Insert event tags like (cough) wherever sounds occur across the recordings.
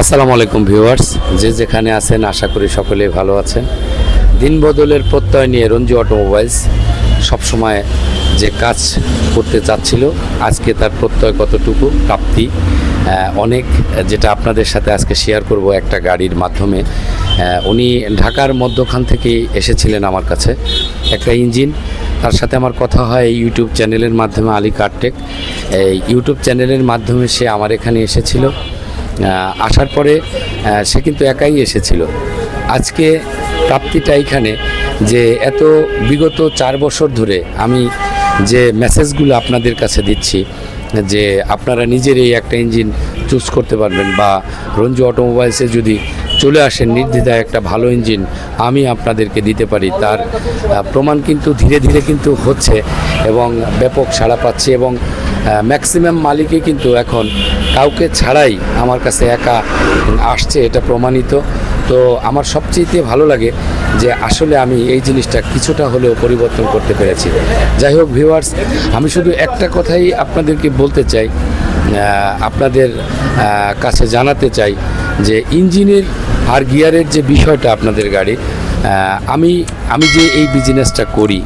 আসসালামু আলাইকুম ভিউয়ার্স, যে যেখানে আছেন আশা করি সকলেই ভালো আছেন। দিন বদলের প্রত্যয় নিয়ে রঞ্জু অটোমোবাইলস সবসময় যে কাজ করতে চাচ্ছিল, আজকে তার প্রত্যয় কতটুকু প্রাপ্তি অনেক, যেটা আপনাদের সাথে আজকে শেয়ার করব একটা গাড়ির মাধ্যমে। উনি ঢাকার মধ্যখান থেকে এসেছিলেন আমার কাছে, একটা ইঞ্জিন। তার সাথে আমার কথা হয় ইউটিউব চ্যানেলের মাধ্যমে আলী কারটেক। এই ইউটিউব চ্যানেলের মাধ্যমে সে আমার এখানে এসেছিল। আসার পরে সে কিন্তু একাই এসেছিল। আজকে প্রাপ্তিটা এখানে যে এত বিগত চার বছর ধরে আমি যে মেসেজগুলো আপনাদের কাছে দিচ্ছি, যে আপনারা নিজেরই একটা ইঞ্জিন চুজ করতে পারবেন বা রঞ্জু অটোমোবাইলসে যদি চলে আসেন, নির্দ্বিধায় একটা ভালো ইঞ্জিন আমি আপনাদেরকে দিতে পারি। তার প্রমাণ কিন্তু ধীরে ধীরে কিন্তু হচ্ছে এবং ব্যাপক সাড়া পাচ্ছে এবং ম্যাক্সিমাম মালিকই কিন্তু এখন কাউকে ছাড়াই আমার কাছে একা আসছে, এটা প্রমাণিত। তো আমার সবচেয়ে ভালো লাগে যে আসলে আমি এই জিনিসটা কিছুটা হলেও পরিবর্তন করতে পেরেছি। যাই হোক ভিউয়ার্স আমি শুধু একটা কথাই আপনাদেরকে বলতে চাই আপনাদের কাছে জানাতে চাই যে ইঞ্জিনের আর গিয়ারের যে বিষয়টা আপনাদের গাড়ি আমি আমি যে এই বিজনেসটা করি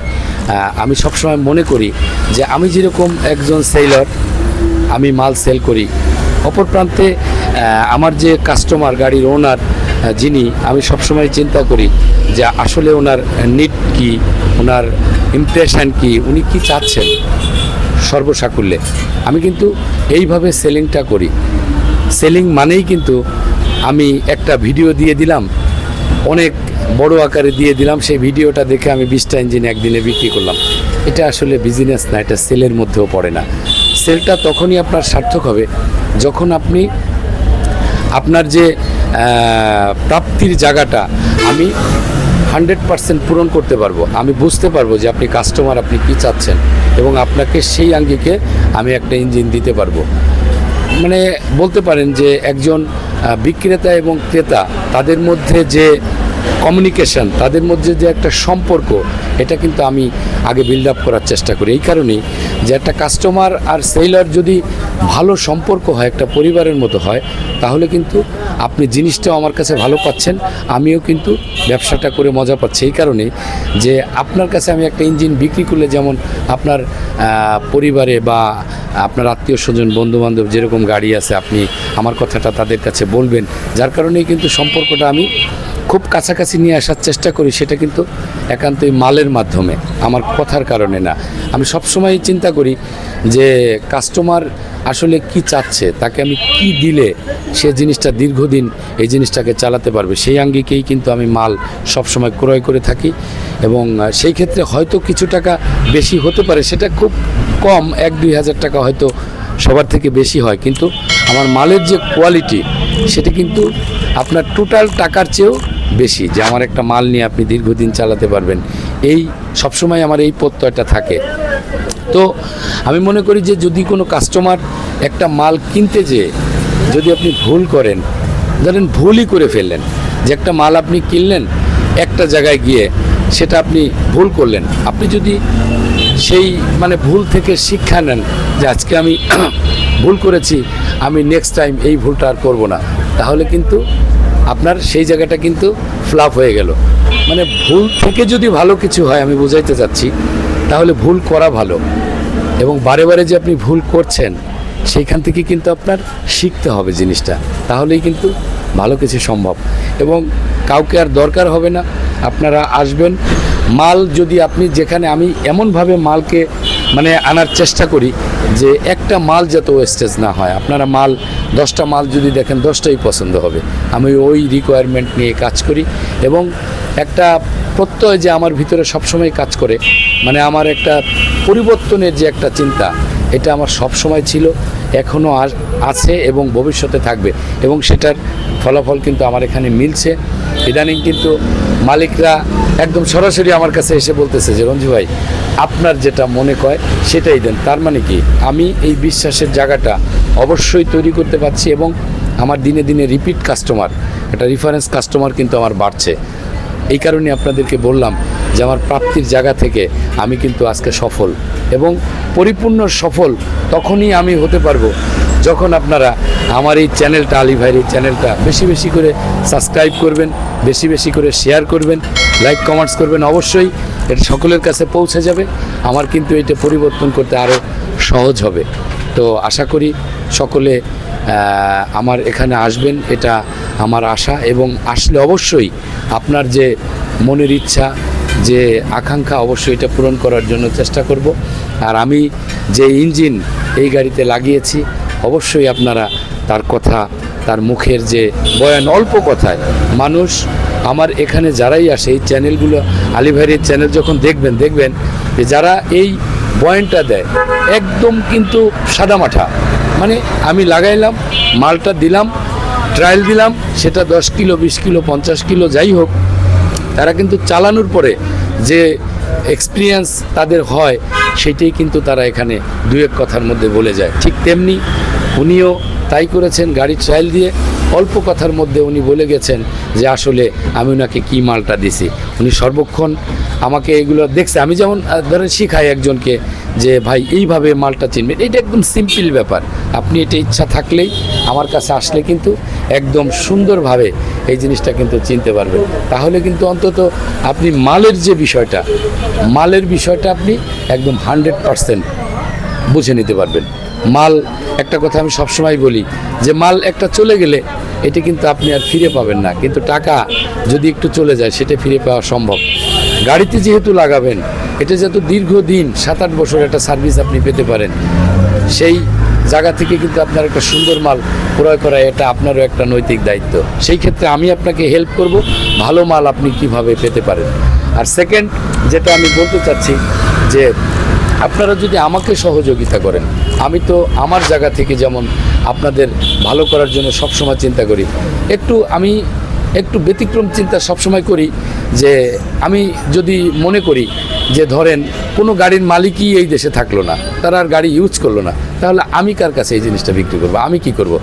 আমি সবসময় মনে করি যে আমি যেরকম একজন সেলর, আমি মাল সেল করি। অপর প্রান্তে আমার যে কাস্টমার গাড়ির ওনার যিনি, আমি সবসময় চিন্তা করি যে আসলে ওনার নিট কি, ওনার ইমপ্রেশন কি, উনি কি চাচ্ছেন সর্বসাকুল্যে। আমি কিন্তু এইভাবে সেলিংটা করি। সেলিং মানেই কিন্তু আমি একটা ভিডিও দিয়ে দিলাম, অনেক বড় আকারে দিয়ে দিলাম। সেই ভিডিওটা দেখে আমি বিশটা ইঞ্জিন একদিনে বিক্রি করলাম। এটা আসলে বিজনেস না, এটা সেলের মধ্যেও পড়ে না। সেলটা তখনই আপনার সার্থক হবে যখন আপনি আপনার যে প্রাপ্তির জায়গাটা আমি হান্ড্রেড পার্সেন্ট পূরণ করতে পারব। আমি বুঝতে পারব যে আপনি কাস্টমার আপনি কী চাচ্ছেন এবং আপনাকে সেই আঙ্গিকে আমি একটা ইঞ্জিন দিতে পারব। মানে বলতে পারেন যে একজন বিক্রেতা এবং ক্রেতা তাদের মধ্যে যে কমিউনিকেশন তাদের মধ্যে যে একটা সম্পর্ক, এটা কিন্তু আমি আগে বিল্ড আপ করার চেষ্টা করি। এই কারণেই যে একটা কাস্টমার আর সেলার যদি ভালো সম্পর্ক হয়, একটা পরিবারের মতো হয়, তাহলে কিন্তু আপনি জিনিসটাও আমার কাছে ভালো পাচ্ছেন, আমিও কিন্তু ব্যবসাটা করে মজা পাচ্ছি। এই কারণে যে আপনার কাছে আমি একটা ইঞ্জিন বিক্রি করলে যেমন আপনার পরিবারে বা আপনার আত্মীয় স্বজন, বন্ধুবান্ধব যেরকম গাড়ি আছে, আপনি আমার কথাটা তাদের কাছে বলবেন, যার কারণেই কিন্তু সম্পর্কটা আমি খুব কাছাকাছি নিয়ে আসার চেষ্টা করি, সেটা কিন্তু একান্তই মালের মাধ্যমে, আমার কথার কারণে না। আমি সবসময় চিন্তা করি যে কাস্টমার আসলে কি চাচ্ছে, তাকে আমি কি দিলে সে জিনিসটা দীর্ঘদিন এই জিনিসটাকে চালাতে পারবে, সেই আঙ্গিকেই কিন্তু আমি মাল সবসময় ক্রয় করে থাকি। এবং সেই ক্ষেত্রে হয়তো কিছু টাকা বেশি হতে পারে, সেটা খুব কম, এক দুই হাজার টাকা হয়তো সবার থেকে বেশি হয়, কিন্তু আমার মালের যে কোয়ালিটি সেটা কিন্তু আপনার টোটাল টাকার চেয়েও বেশি, যে আমার একটা মাল নিয়ে আপনি দীর্ঘদিন চালাতে পারবেন। এই সবসময় আমার এই প্রত্যয়টা থাকে। তো আমি মনে করি যে যদি কোনো কাস্টমার একটা মাল কিনতে যেয়ে যদি আপনি ভুল করেন, ধরেন ভুলই করে ফেললেন, যে একটা মাল আপনি কিনলেন, একটা জায়গায় গিয়ে সেটা আপনি ভুল করলেন। আপনি যদি সেই মানে ভুল থেকে শিক্ষা নেন যে আজকে আমি (clears throat) ভুল করেছি, আমি নেক্সট টাইম এই ভুলটা আর করব না, তাহলে কিন্তু আপনার সেই জায়গাটা কিন্তু ফ্লাপ হয়ে গেল। মানে ভুল থেকে যদি ভালো কিছু হয়, আমি বুঝাইতে চাচ্ছি, তাহলে ভুল করা ভালো। এবং বারে বারে যে আপনি ভুল করছেন, সেইখান থেকে কিন্তু আপনার শিখতে হবে জিনিসটা। তাহলেই কিন্তু ভালো কিছু সম্ভব। এবং কাউকে আর দরকার হবে না, আপনারা আসবেন। মাল যদি আপনি, যেখানে আমি এমনভাবে মালকে মানে আনার চেষ্টা করি যে একটা মাল যাতে ওয়েস্টেজ না হয়। আপনারা মাল, দশটা মাল যদি দেখেন, দশটাই পছন্দ হবে। আমি ওই রিকোয়ারমেন্ট নিয়ে কাজ করি এবং একটা প্রত্যয় যে আমার ভিতরে সবসময় কাজ করে মানে আমার একটা পরিবর্তনের যে একটা চিন্তা, এটা আমার সবসময় ছিল। এখনও আছে এবং ভবিষ্যতে থাকবে। এবং সেটার ফলাফল কিন্তু আমার এখানে মিলছে। ইদানিং কিন্তু মালিকরা একদম সরাসরি আমার কাছে এসে বলতেছে যে, রঞ্জু ভাই, আপনার যেটা মনে কয় সেটাই দেন। তার মানে কি? আমি এই বিশ্বাসের জায়গাটা অবশ্যই তৈরি করতে পারছি এবং আমার দিনে দিনে রিপিট কাস্টমার একটা রেফারেন্স কাস্টমার কিন্তু আমার বাড়ছে। এই কারণে আপনাদেরকে বললাম যে, আমার প্রাপ্তির জায়গা থেকে আমি কিন্তু আজকে সফল। এবং পরিপূর্ণ সফল, তখনই আমি হতে পারব। যখন আপনারা আমার এই চ্যানেলটা, আলী ভাইয়ের এই চ্যানেলটা বেশি বেশি করে সাবস্ক্রাইব করবেন, বেশি বেশি করে শেয়ার করবেন, লাইক, কমেন্টস করবেন, অবশ্যই এটা সকলের কাছে পৌঁছে যাবে। আমার কিন্তু এটা পরিবর্তন করতে আরও সহজ হবে। তো আশা করি সকলে আমার এখানে আসবেন, এটা আমার আশা এবং আসলে অবশ্যই আপনার যে মনের ইচ্ছা যে আকাঙ্ক্ষা অবশ্যই এটা পূরণ করার জন্য চেষ্টা করব। আর আমি যে ইঞ্জিন এই গাড়িতে লাগিয়েছি, অবশ্যই আপনারা তার কথা, তার মুখের যে বয়ান, অল্প কথায় মানুষ আমার এখানে যারাই আসে, এই চ্যানেলগুলো, আলী ভাইয়ের চ্যানেল যখন দেখবেন দেখবেন যে যারা এই বয়ানটা দেয়, একদম কিন্তু সাদামাঠা মানে আমি লাগাইলাম, মালটা দিলাম ট্রায়াল দিলাম, সেটা দশ কিলো, বিশ কিলো, পঞ্চাশ কিলো, যাই হোক তারা কিন্তু চালানোর পরে যে এক্সপিরিয়েন্স তাদের হয়, সেটাই কিন্তু তারা এখানে দু এক কথার মধ্যে বলে যায়। ঠিক তেমনি উনিও তাই করেছেন গাড়ির ট্রায়াল দিয়ে অল্প কথার মধ্যে উনি বলে গেছেন যে আসলে আমি ওনাকে কী মালটা দিছি। উনি সর্বক্ষণ আমাকে এগুলো দেখছে। আমি যেমন ধরেন শিখাই একজনকে যে, ভাই, এইভাবে মালটা চিনবেন। এটা একদম সিম্পল ব্যাপার। আপনি এটা ইচ্ছা থাকলেই আমার কাছে আসলে কিন্তু একদম সুন্দরভাবে এই জিনিসটা কিন্তু চিনতে পারবেন। তাহলে কিন্তু অন্তত আপনি মালের যে বিষয়টা, মালের বিষয়টা আপনি একদম হান্ড্রেড পারসেন্ট বুঝে নিতে পারবেন। মাল, একটা কথা আমি সবসময় বলি যে, মাল একটা চলে গেলে এটা কিন্তু আপনি আর ফিরে পাবেন না। কিন্তু টাকা যদি একটু চলে যায়, সেটা ফিরে পাওয়া সম্ভব। গাড়িতে যেহেতু লাগাবেন, এটা যেহেতু দীর্ঘদিন সাত আট বছর একটা সার্ভিস আপনি পেতে পারেন। সেই জায়গা থেকে কিন্তু আপনার একটা সুন্দর মাল ক্রয় করা এটা আপনারও একটা নৈতিক দায়িত্ব। সেই ক্ষেত্রে আমি আপনাকে হেল্প করব, ভালো মাল আপনি কীভাবে পেতে পারেন। আর সেকেন্ড যেটা আমি বলতে চাচ্ছি যে, আপনারা যদি আমাকে সহযোগিতা করেন, আমি তো আমার জায়গা থেকে যেমন আপনাদের ভালো করার জন্য সবসময় চিন্তা করি, একটু আমি একটু ব্যতিক্রম চিন্তা সবসময় করি যে আমি যদি মনে করি যে ধরেন কোনো গাড়ির মালিকই এই দেশে থাকল না, তারা আর গাড়ি ইউজ করল না, তাহলে আমি কার কাছে এই জিনিসটা বিক্রি করব? আমি কি করব।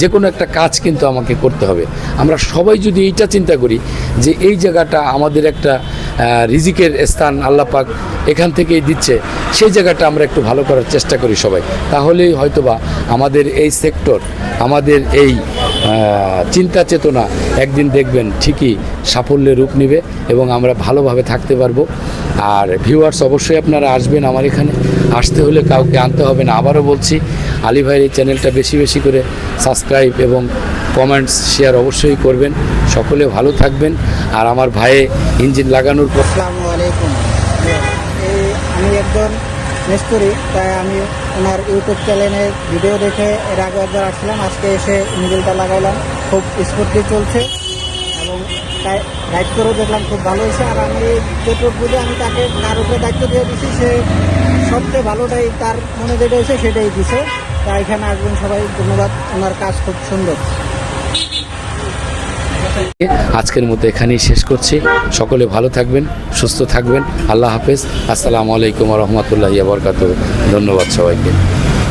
যে কোনো একটা কাজ কিন্তু আমাকে করতে হবে। আমরা সবাই যদি এইটা চিন্তা করি যে এই জায়গাটা আমাদের একটা রিজিকের স্থান আল্লাপাক এখান থেকেই দিচ্ছে, সেই জায়গাটা আমরা একটু ভালো করার চেষ্টা করি সবাই। তাহলেই হয়তোবা আমাদের এই সেক্টর আমাদের এই চিন্তা চেতনা একদিন দেখবেন ঠিকই সাফল্যের রূপ নেবে এবং আমরা ভালোভাবে থাকতে পারব। আর ভিউয়ার্স অবশ্যই আপনারা আসবেন আমার এখানে। আসতে হলে কাউকে আনতে হবে না। আবারও বলছি, আলী ভাইয়ের এই চ্যানেলটা বেশি বেশি করে সাবস্ক্রাইব এবং কমেন্টস শেয়ার অবশ্যই করবেন। সকলে ভালো থাকবেন। আর আমার ভাইয়ে ইঞ্জিন লাগানোর পর আমি একজন মিস্ত্রি তাই আমি ওনার ইউটিউব চ্যানেলে ভিডিও দেখে এর আগে একবার আসছিলাম। আজকে এসে ইঞ্জিনটা লাগাইলাম। খুব স্মুথলি চলছে। এবং তাই রাইড করেও দেখলাম খুব ভালো হয়েছে। আর আমি যেটুকু বুঝে আমি তাকে তার উপরে দায়িত্ব দিয়ে দিচ্ছি সে সবচেয়ে ভালোটাই তার মনে যেটা হয়েছে সেটাই দিছে। তাই এখানে আসবেন সবাই। ধন্যবাদ। ওনার কাজ খুব সুন্দর। আজকের মতো এখানেই শেষ করছি। সকলে ভালো থাকবেন, সুস্থ থাকবেন। আল্লাহ হাফেজ। আসসালামু আলাইকুম রহমতুল্লাহ বরকাত ধন্যবাদ সবাইকে।